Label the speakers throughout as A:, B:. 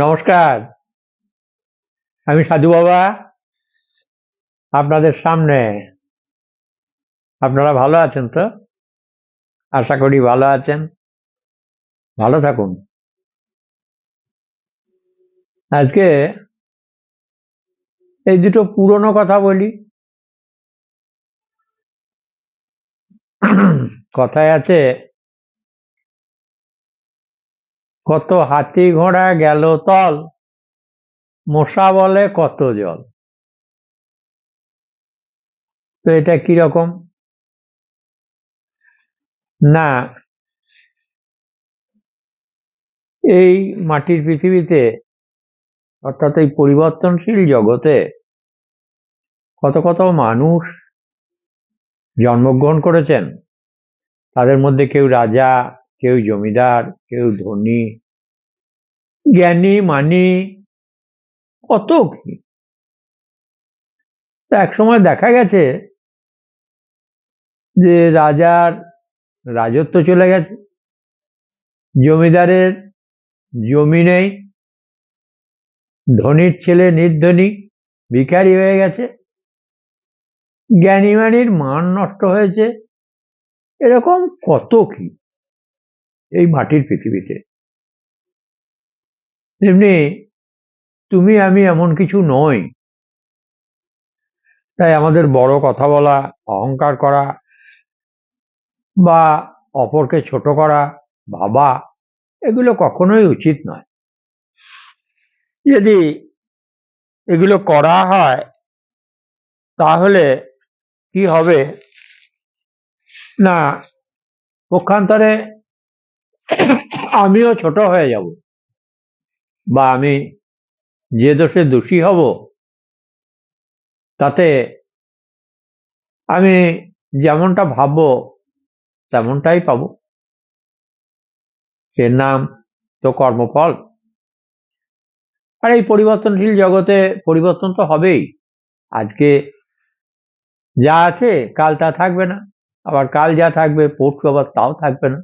A: নমস্কার। আমি সাধু বাবা, আপনাদের সামনে। আপনারা ভালো আছেন তো? আশা করি ভালো আছেন। ভালো থাকুন। আজকে এই দুটো পুরনো কথা বলি। কথায় আছে কত হাতি ঘোড়া গেল তল, মশা বলে কত জল। তো এটা কীরকম না, এই মাটির পৃথিবীতে, অর্থাৎ এই পরিবর্তনশীল জগতে, কত কত মানুষ জন্মগ্রহণ করেছেন, তাদের মধ্যে কেউ রাজা, কেউ জমিদার, কেউ ধনী জ্ঞানী মানি, কত কি? এক সময় দেখা গেছে যে রাজার রাজত্ব চলে গেছে। জমিদারের জমি নেই। ধনীর ছেলে নির্ধনী, ভিখারি হয়ে গেছে। জ্ঞানী মানির মান নষ্ট হয়েছে। এরকম কত কি এই মাটির পৃথিবীতে? তেমনি তুমি, আমি এমন কিছু নই। তাই আমাদের বড় কথা বলা, অহংকার করা বা অপরকে ছোট করা, ভাবা, এগুলো কখনোই উচিত নয়। যদি এগুলো করা হয়, তাহলে কি হবে? না, পক্ষান্তরে আমিও ছোট হয়ে যাব। বা আমি যে দোষে দোষী হব, তাতে আমি যেমনটা ভাববো, তেমনটাই পাবো। এর নাম তো কর্মফল। আর এই পরিবর্তনশীল জগতে পরিবর্তন তো হবেই। আজকে যা আছে, কাল তা থাকবে না। আবার কাল যা থাকবে, পরশু আবার তাও থাকবে না।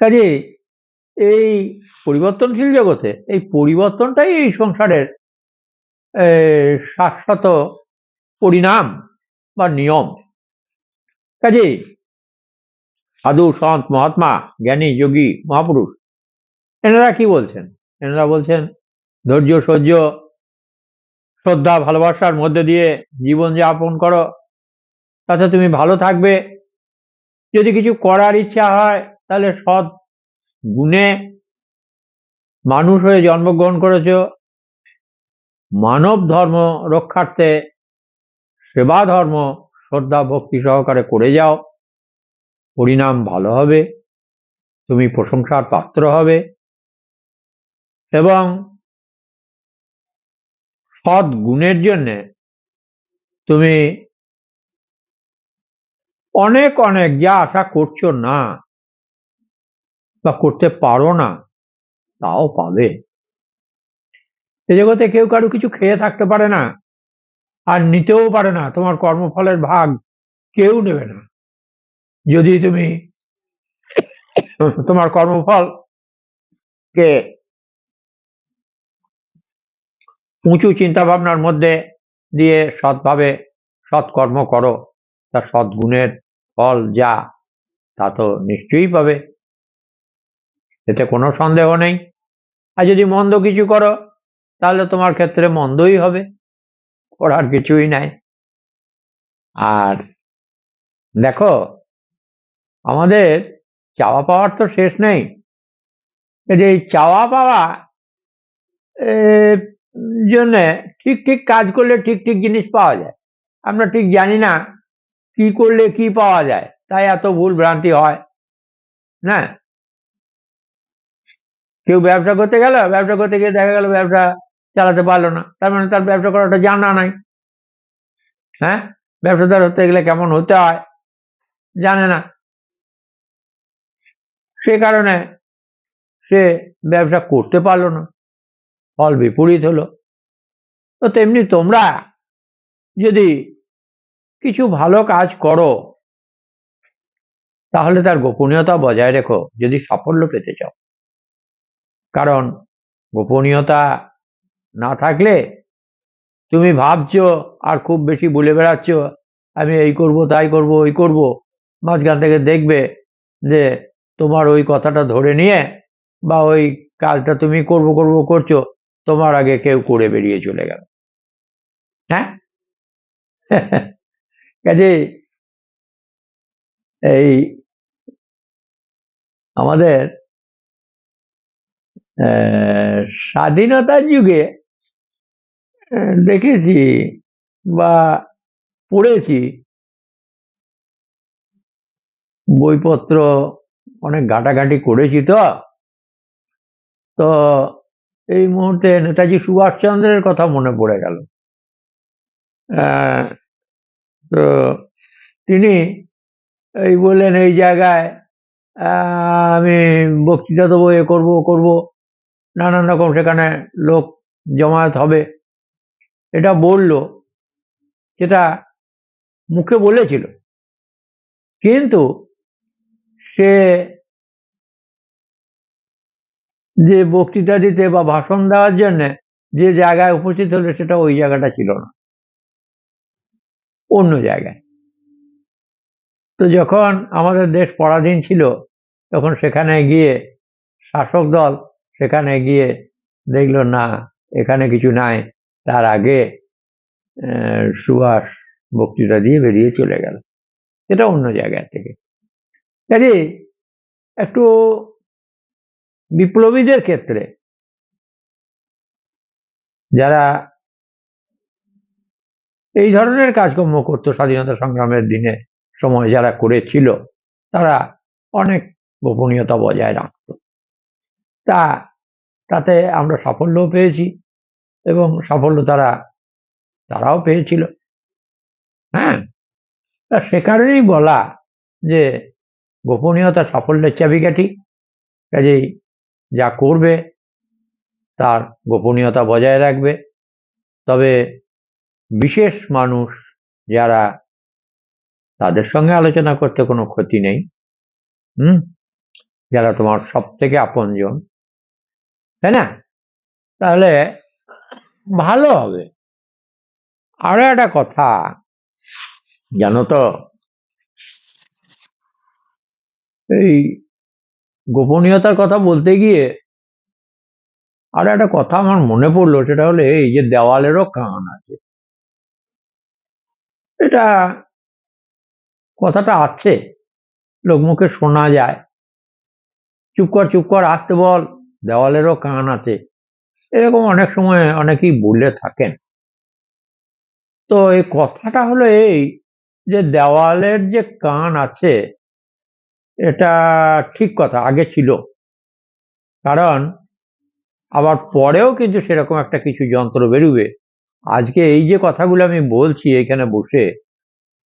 A: কাজে এই পরিবর্তনশীল জগতে, এই পরিবর্তনটাই এই সংসারের শাশ্বত পরিণাম বা নিয়ম। কাজে সাধু, সন্ত, মহাত্মা, জ্ঞানী, যোগী, মহাপুরুষ, এনারা কি বলছেন? এনারা বলছেন, ধৈর্য, সহ্য, শ্রদ্ধা, ভালোবাসার মধ্যে দিয়ে জীবন যাপন করো। তাতে তুমি ভালো থাকবে। যদি কিছু করার ইচ্ছা হয়, তাহলে সৎ গুণে মানুষ হয়ে জন্মগ্রহণ করেছ, মানব ধর্ম রক্ষার্থে, সেবা ধর্ম শ্রদ্ধা ভক্তি সহকারে করে যাও। পরিণাম ভালো হবে, তুমি প্রশংসার পাত্র হবে এবং সৎ গুণের জন্যে তুমি অনেক অনেক যা আশা করছ না বা করতে পারো না, তাও পাবে। এ জগতে কেউ কারও কিছু খেয়ে থাকতে পারে না, আর নিতেও পারে না, তোমার কর্মফলের ভাগ কেউ নেবে না। যদি তুমি তোমার কর্মফল কে উঁচু চিন্তা ভাবনার মধ্যে দিয়ে সৎভাবে সৎকর্ম করো তার সদ্গুণের ফল যা, তা তো নিশ্চয়ই পাবে। এতে কোনো সন্দেহ নেই। আর যদি মন্দ কিছু করো, তাহলে তোমার ক্ষেত্রে মন্দই হবে, করার কিছুই নাই। আর দেখো, আমাদের চাওয়া পাওয়ার তো শেষ নেই। এই চাওয়া পাওয়া জন্যে ঠিক ঠিক কাজ করলে ঠিক ঠিক জিনিস পাওয়া যায়। আমরা ঠিক জানি না কি করলে কি পাওয়া যায়, তাই এত ভুল ভ্রান্তি হয়। না কেউ ব্যবসা করতে গেল, ব্যবসা করতে গিয়ে দেখা গেল ব্যবসা চালাতে পারল না। তার মানে তার ব্যবসা করাটা জানা নাই। হ্যাঁ? ব্যবসাদার হতে গেলে কেমন হতে হয়? জানে না। সে কারণে সে ব্যবসা করতে পারল না। ফল বিপরীত হলো। তো তেমনি তোমরা যদি কিছু ভালো কাজ করো, তাহলে তার গোপনীয়তা বজায় রেখো। যদি সাফল্য পেতে চাও। কারণ গোপনীয়তা না থাকলে তুমি ভাবছ আর খুব বেশি বলে বেড়াচ্ছ, আমি এই করব, তাই করব, ওই করব। মাঝখান থেকে দেখবে যে তোমার ওই কথাটা ধরে নিয়ে বা ওই কাজটা তুমি করব করব, করছ, তোমার আগে কেউ করে বেরিয়ে চলে গেল। হ্যাঁ? কাজে এই আমাদের স্বাধীনতার যুগে দেখেছি বা পড়েছি বইপত্র, অনেক ঘাটাঘাটি করেছি তো। তো এই মুহূর্তে নেতাজি সুভাষচন্দ্রের কথা মনে পড়ে গেল। তো তিনি এই বললেন, এই জায়গায় আমি বক্তৃতা দেবো, এ করব করব। নানান রকম, সেখানে লোক জমায়েত হবে। এটা বলল সেটা মুখে বলেছিল। কিন্তু সে যে বক্তৃতা দিতে বা ভাষণ দেওয়ার জন্য যে জায়গায় উপস্থিত হলো, সেটা ওই জায়গাটা ছিল না। অন্য জায়গায়। তো যখন আমাদের দেশ পরাধীন ছিল, তখন সেখানে গিয়ে শাসক দল সেখানে গিয়ে দেখল, না, এখানে কিছু নাই। তার আগে সুভাষ বক্তৃতা দিয়ে বেরিয়ে চলে গেল। এটা অন্য জায়গা থেকে। কাজে একটু বিপ্লবীদের ক্ষেত্রে যারা এই ধরনের কাজকর্ম করতো স্বাধীনতা সংগ্রামের দিনে, সময় যারা করেছিল, তারা অনেক গোপনীয়তা বজায় রাখত। তা তাতে আমরা সাফল্যও পেয়েছি এবং সাফল্য তারা, তারাও পেয়েছিল। হ্যাঁ? সে কারণেই বলা যে গোপনীয়তা সাফল্যের চাবিকাঠি। কাজেই যা করবে তার গোপনীয়তা বজায় রাখবে। তবে বিশেষ মানুষ যারা তাদের সঙ্গে আলোচনা করতে কোনো ক্ষতি নেই, হুম? যারা তোমার সব থেকে আপনজন তাই না? তাহলে ভালো হবে। আরও একটা কথা, জানো তো? এই গোপনীয়তার কথা বলতে গিয়ে আর একটা কথা আমার মনে পড়ল, সেটা হলো এই যে দেওয়ালেরও কান আছে। এটা কথাটা আছে লোকমুখে শোনা যায়। চুপ কর চুপ কর, আসতে বল। দেওয়ালেরও কান আছে। এরকম অনেক সময় অনেকেই বলে থাকেন। তো এই কথাটা হলো এই যে দেওয়ালের যে কান আছে, এটা ঠিক কথা, আগে ছিল। কারণ আবার পরেও কিন্তু সেরকম একটা কিছু যন্ত্র বেরোবে। আজকে এই যে কথাগুলো আমি বলছি এখানে বসে,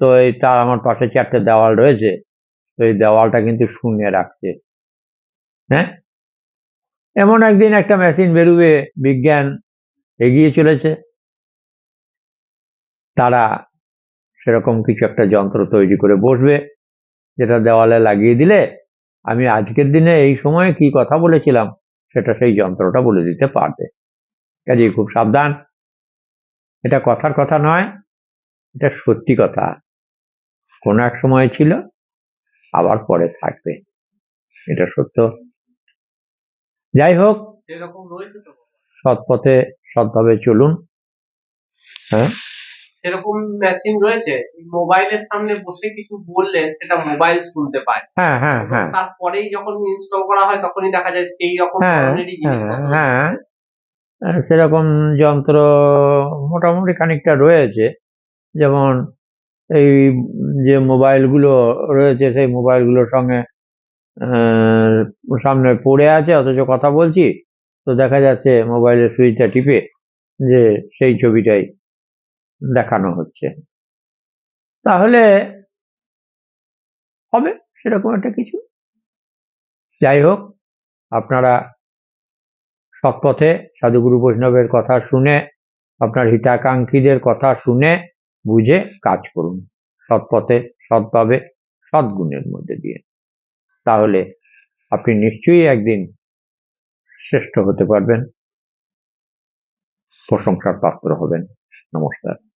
A: তো এই তার আমার পাশে চারটে দেওয়াল রয়েছে, তো এই দেওয়ালটা কিন্তু শুনে রাখছে। হ্যাঁ? এমন একদিন একটা মেশিন বেরোবে, বিজ্ঞান এগিয়ে চলেছে। তারা সেরকম কিছু একটা যন্ত্র তৈরি করে বসবে, যেটা দেওয়ালে লাগিয়ে দিলে আমি আজকের দিনে এই সময়ে কি কথা বলেছিলাম, সেটা সেই যন্ত্রটা বলে দিতে পারবে। কাজেই খুব সাবধান। এটা কথার কথা নয়, এটা সত্যি কথা। কোনো এক সময় ছিল, আবার পরে থাকবে। এটা সত্য। যাই হোক সৎ পথে সৎভাবে চলুন। হ্যাঁ?
B: সেরকম মেশিন রয়েছে মোবাইলের সামনে বসে কিছু বললে সেটা মোবাইল শুনতে পায়।
A: হ্যাঁ হ্যাঁ হ্যাঁ।
B: তারপরেই যখন ইনস্টল করা হয় তখনই দেখা যায় সেই রকম
A: হ্যাঁ,
B: ধরনেরই
A: হ্যাঁ সেরকম যন্ত্র মোটামুটি খানিকটা রয়েছে। যেমন এই যে মোবাইলগুলো রয়েছে সেই মোবাইলগুলোর সঙ্গে সামনে পড়ে আছে, অথচ কথা বলছি। তো দেখা যাচ্ছে মোবাইলের সুইচটা টিপে যে সেই ছবিটাই দেখানো হচ্ছে। তাহলে হবে সেরকম একটা কিছু। যাই হোক, আপনারা সৎপথে সাধুগুরু বৈষ্ণবের কথা শুনে, আপনার হিতাকাঙ্ক্ষীদের কথা শুনে, বুঝে কাজ করুন। সৎপথে সৎভাবে সদ্গুণের মধ্যে দিয়ে। তাহলে আপনি নিশ্চয়ই একদিন শ্রেষ্ঠ হতে পারবেন। প্রশংসার পাত্র হবেন। নমস্কার।